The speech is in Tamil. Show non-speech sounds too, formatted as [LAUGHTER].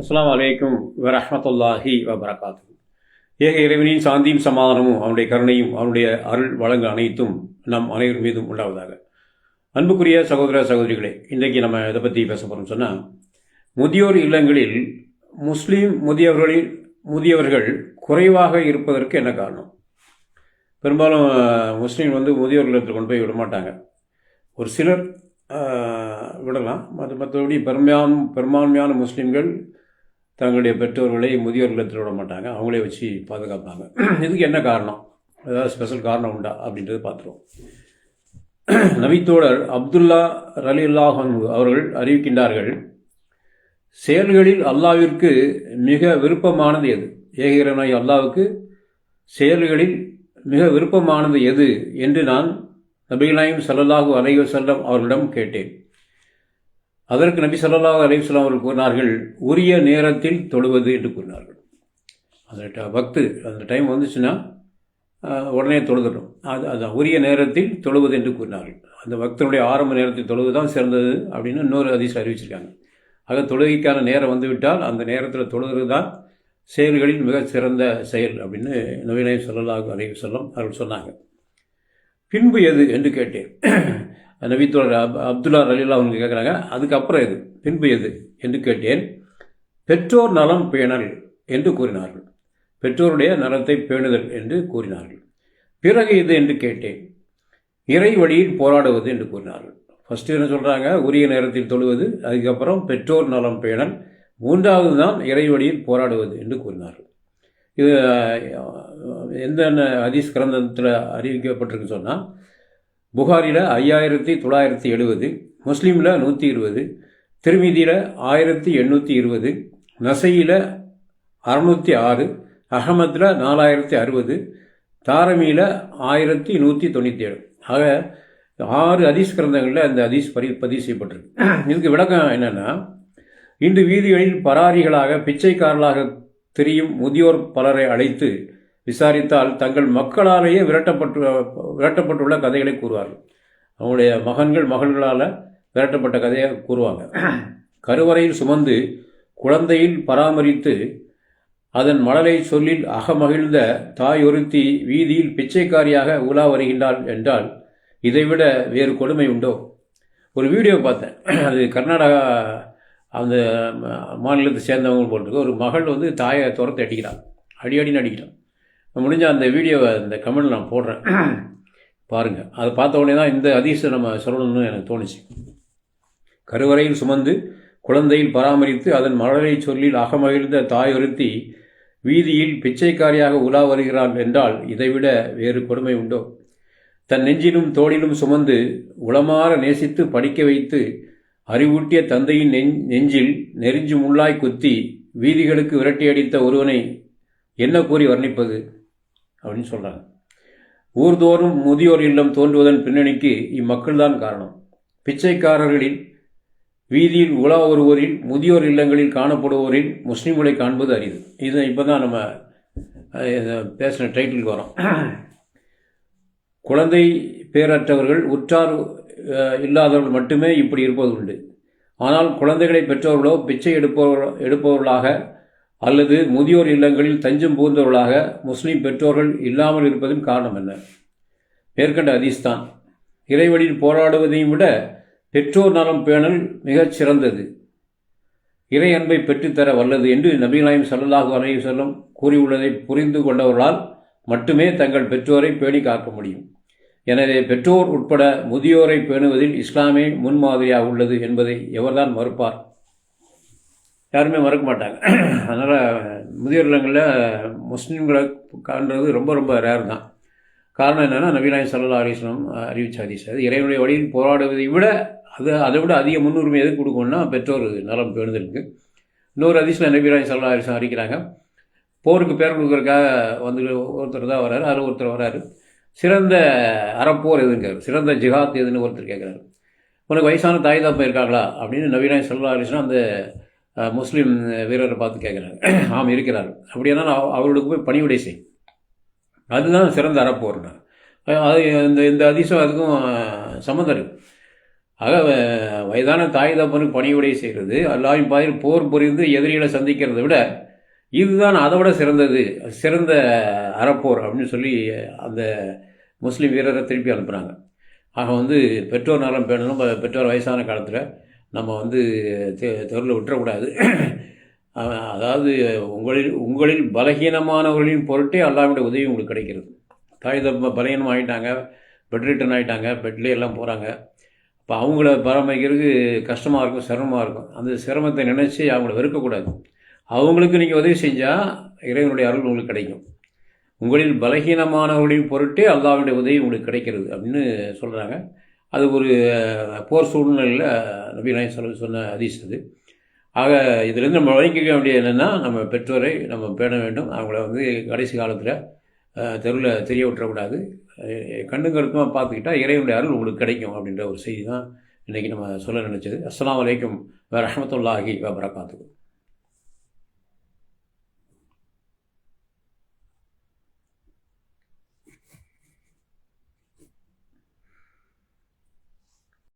அஸ்லாம் வலைக்கும் வரமத்துல்லாஹி வபரகாத்து ஏக இறைவனின் சாந்தியும் சமாதானமும் அவனுடைய கருணையும் அவனுடைய அருள் வழங்கு அனைத்தும் நம் அனைவர் மீதும் உண்டாவதாக. அன்புக்குரிய சகோதர சகோதரிகளே இன்றைக்கு நம்ம இதை பற்றி பேச போகிறோம் சொன்னால் முதியோர் இல்லங்களில் முஸ்லீம் முதியவர்களில் முதியவர்கள் குறைவாக இருப்பதற்கு என்ன காரணம்? பெரும்பாலும் முஸ்லீம் வந்து முதியோர் இல்லத்தில் கொண்டு போய் விட மாட்டாங்க ஒரு சிலர் விடலாம். அது மற்றபடி பெரும்பான் பெரும்பான்மையான முஸ்லீம்கள் தங்களுடைய பெற்றோர்களை முதியோர் விட மாட்டாங்க. அவங்களே வச்சு பாதுகாப்பாங்க. இதுக்கு என்ன காரணம்? ஏதாவது ஸ்பெஷல் காரணம் உண்டா? அப்படின்றத பார்த்துருவோம். நபித்தோழர் அப்துல்லா ரலி அவர்கள் அறிவிக்கின்றார்கள் செயல்களில் அல்லாவிற்கு மிக விருப்பமானது எது? ஏகிரனாய் அல்லாவுக்கு செயல்களில் மிக விருப்பமானது எது? என்று நான் நபிகளாயும் சல்லல்லாஹு அலைவசல்லம் அவர்களிடம் கேட்டேன். அதற்கு நபி ஸல்லல்லாஹு அலிஸ்லாம் அவர்கள் கூறினார்கள் உரிய நேரத்தில் தொழுவது என்று கூறினார்கள். அந்த ட- அந்த டைம் வந்துச்சுன்னா உடனே தொழுதுடும் அது அதான் உரிய நேரத்தில் தொழுவது என்று கூறினார்கள். அந்த பக்தனுடைய ஆரம்ப நேரத்தில் தொழுவது தான் சிறந்தது அப்படின்னு இன்னொரு அதிசயம் அறிவிச்சிருக்காங்க. ஆக தொழுகைக்கான நேரம் வந்துவிட்டால் அந்த நேரத்தில் தொழுகிறது தான் செயல்களில் மிக சிறந்த செயல் அப்படின்னு நவீன சொல்லலாக அலைஹி சொல்லம் அவர்கள் சொன்னாங்க. பின்பு எது என்று கேட்டேன். நபித்தோழர் அப் அப்துல்லா ரலீலா அவங்க கேட்குறாங்க அதுக்கப்புறம் எது? பின்பு எது? என்று கேட்டேன். பெற்றோர் நலம் பேணல் என்று கூறினார்கள். பெற்றோருடைய நலத்தை பேணுதல் என்று கூறினார்கள். பிறகு இது என்று கேட்டேன். இறை வழியில் போராடுவது என்று கூறினார்கள். ஃபஸ்ட்டு என்ன சொல்கிறாங்க உரிய நேரத்தில் தொழுவது அதுக்கப்புறம் பெற்றோர் நலம் பேணல் மூன்றாவது தான் இறை வழியில் போராடுவது என்று கூறினார்கள். இது அஹ், எந்த ஹதீஸ் கிரந்தத்தில் அறிவிக்கப்பட்டிருக்குன்னு சொன்னால் புகாரில் ஐயாயிரத்தி தொள்ளாயிரத்தி எழுபது முஸ்லீமில் நூற்றி இருபது திருமீதியில் ஆயிரத்தி எண்ணூற்றி இருபது நசையில் அறநூற்றி ஆறு அகமதில் நாலாயிரத்தி அறுபது தாரமியில் ஆயிரத்தி நூற்றி தொண்ணூற்றி ஏழு. ஆக ஆறு அதீஸ் கிரந்தங்களில் அந்த அதீஸ் பரி பதிவு செய்யப்பட்டிருக்கு. இதுக்கு விளக்கம் என்னென்னா இன்று வீதிகளில் பராரிகளாக பிச்சைக்காரர்களாக தெரியும் முதியோர் பலரை அழைத்து விசாரித்தால் தங்கள் மக்களாலேயே விரட்டப்பட்டு விரட்டப்பட்டுள்ள கதைகளை கூறுவார்கள். அவங்களுடைய மகன்கள் மகள்களால் விரட்டப்பட்ட கதையை கூறுவாங்க. கருவறையில் சுமந்து குழந்தையில் பராமரித்து அதன் மழலை சொல்லில் அகமகிழ்ந்த தாய் ஒருத்தி வீதியில் பிச்சைக்காரியாக உலா வருகின்றாள் என்றால் இதைவிட வேறு கொடுமை உண்டோ? ஒரு வீடியோ பார்த்தேன். அது கர்நாடகா அந்த மாநிலத்தை சேர்ந்தவங்க போட்டிருக்கு ஒரு மகள் வந்து தாயை துரத்தை அடிக்கிறான் அடி அடின்னு அடிக்கிறான் முடிஞ்ச அந்த வீடியோவை இந்த கமெண்ட் நான் போடுறேன். பாருங்கள் அதை பார்த்த உடனே தான் இந்த அதிசயம் நம்ம சொல்லணும்னு எனக்கு தோணுச்சு. கருவறையில் சுமந்து குழந்தையில் பராமரித்து அதன் மலரை சொல்லில் அகமகிழ்ந்த தாய் ஒருத்தி வீதியில் பிச்சைக்காரியாக உலா வருகிறாள் என்றால் இதைவிட வேறு கொடுமை உண்டோ? தன் நெஞ்சிலும் தோளிலும் சுமந்து உளமாற நேசித்து படிக்க வைத்து அறிவூட்டிய தந்தையின் நெஞ் நெஞ்சில் நெறிஞ்சு முள்ளாய் குத்தி வீதிகளுக்கு விரட்டியடித்த ஒருவனை என்ன கூறி வர்ணிப்பது? அப்படின்னு சொல்கிறாங்க ஊர்தோறும் முதியோர் இல்லம் தோன்றுவதன் பின்னணிக்கு இம்மக்கள்தான் காரணம். பிச்சைக்காரர்களில் வீதியில் உலா வருவோரில் முதியோர் இல்லங்களில் காணப்படுவோரில் முஸ்லீம்களை காண்பது அரிது. இது இப்போ தான் நம்ம பேசின டைட்டிலுக்கு வரோம். குழந்தை பேரற்றவர்கள் உற்றார் இல்லாதவர்கள் மட்டுமே இப்படி இருப்பது உண்டு. ஆனால் குழந்தைகளை பெற்றவர்களோ பிச்சை எடுப்பவர் எடுப்பவர்களாக அல்லது முதியோர் இல்லங்களில் தஞ்சம் புகுந்தவர்களாக முஸ்லீம் பெற்றோர்கள் இல்லாமல் இருப்பதின் காரணம் என்ன? மேற்கண்ட அதிஸ்தான் இறைவழியில் போராடுவதையும் விட பெற்றோர் நலம் பேணல் மிகச் சிறந்தது. இறை அன்பை பெற்றுத்தர வல்லது என்று நபிநாயம் ஸல்லல்லாஹு அலைஹி வஸல்லம் கூறியுள்ளதை புரிந்து கொண்டவர்களால் மட்டுமே தங்கள் பெற்றோரை பேணி காக்க முடியும். எனவே பெற்றோர் உட்பட முதியோரை பேணுவதில் இஸ்லாமே முன்மாதிரியாக உள்ளது என்பதை எவர்தான் மறுப்பார்? யாருமே மறக்க மாட்டாங்க. [CLEARS THROAT] அதனால் முதியோர் இல்லங்களில் முஸ்லீம்களை காண்றது ரொம்ப ரொம்ப ரேர் தான். காரணம் என்னென்னா நவீனாய் சல்லா அலிஸ்லாம் அறிவிச்ச ஹதீஸ். அது இறைவனுடைய வழியில் போராடுவதை விட அது அதை விட அதிக முன்னுரிமை எது கொடுக்கணும்னா பெற்றோர் நலம் பேணுதலுக்கு. இன்னொரு அதிசயம் நபீனாய் சல்லா அலிஸ்லாம் அறிக்கிறாங்க போருக்கு பேர் கொடுக்குறதுக்காக வந்து ஒருத்தர் தான் வராரு அதில் ஒருத்தர் வராரு சிறந்த அறப்போர் எதுங்கிறார் சிறந்த ஜிஹாத் எதுன்னு ஒருத்தர் கேட்குறாரு உனக்கு வயசான தாய் தாப்பா இருக்காங்களா? அப்படின்னு நவீனாய் சல்லா அலிஸ்லாம் அந்த முஸ்லீம் வீரரை பார்த்து கேட்குறாங்க [CLEARS THROAT] ஆம் இருக்கிறார் அப்படியானால் அவ- அவர்களுக்கு போய் பணிவிடை செய். அதுதான் சிறந்த அறப்போர்னா. அது இந்த இந்த அதிசயம் அதுக்கும் சம்மந்தம் இருக்கு. ஆக வ- வயதான தாய் தப்பனுக்கு பணிவிடை செய்கிறது அல்லாவின் பாதையில் போர் புரிந்து எதிரிகளை சந்திக்கிறத விட இதுதான் அதை விட சிறந்தது சிறந்த அறப்போர் அப்படின்னு சொல்லி அந்த முஸ்லீம் வீரரை திருப்பி அனுப்புகிறாங்க ஆக வந்து பெற்றோர் நலம் பேணணும். பெற்றோர் வயசான காலத்தில் நம்ம வந்து தெ தெருவில் விட்டுறக்கூடாது. அதாவது உங்களில் உங்களில் பலகீனமானவர்களின் பொருட்டே அல்லாவுடைய உதவி உங்களுக்கு கிடைக்கிறது. தாய் தப்ப பலகீனம் ஆகிட்டாங்க பெட் ரிட்டன் ஆகிட்டாங்க பெட்லேயே எல்லாம் போகிறாங்க இப்போ அவங்கள பராமரிக்கிறதுக்கு கஷ்டமாக இருக்கும் சிரமமாக இருக்கும். அந்த சிரமத்தை நினச்சி அவங்கள வெறுக்கக்கூடாது. அவங்களுக்கு நீங்கள் உதவி செஞ்சால் இறைவனுடைய அருள் உங்களுக்கு கிடைக்கும். உங்களில் பலகீனமானவர்களின் பொருட்டே அல்லாவுடைய உதவி உங்களுக்கு கிடைக்கிறது அப்படின்னு சொல்கிறாங்க அது ஒரு போர் சூழ்நிலையில் நபி நாயம் சொன்ன ஹதீஸ் அது. ஆக இதுலேருந்து நம்ம வழங்கிக்க வேண்டியது என்னென்னா நம்ம பெற்றோரை நம்ம பேண வேண்டும். அவங்கள வந்து கடைசி காலத்தில் தெருவில் தெரிய விட்டுறக்கூடாது. கண்ணு கருத்துமாக பார்த்துக்கிட்டா இறைவனுடைய அருள் உங்களுக்கு கிடைக்கும் அப்படின்ற ஒரு செய்தி தான் இன்றைக்கி நம்ம சொல்ல நினச்சது. அஸ்ஸலாமு அலைக்கும் வரஹ்மத்துல்லாஹி வபரகாத்துஹு.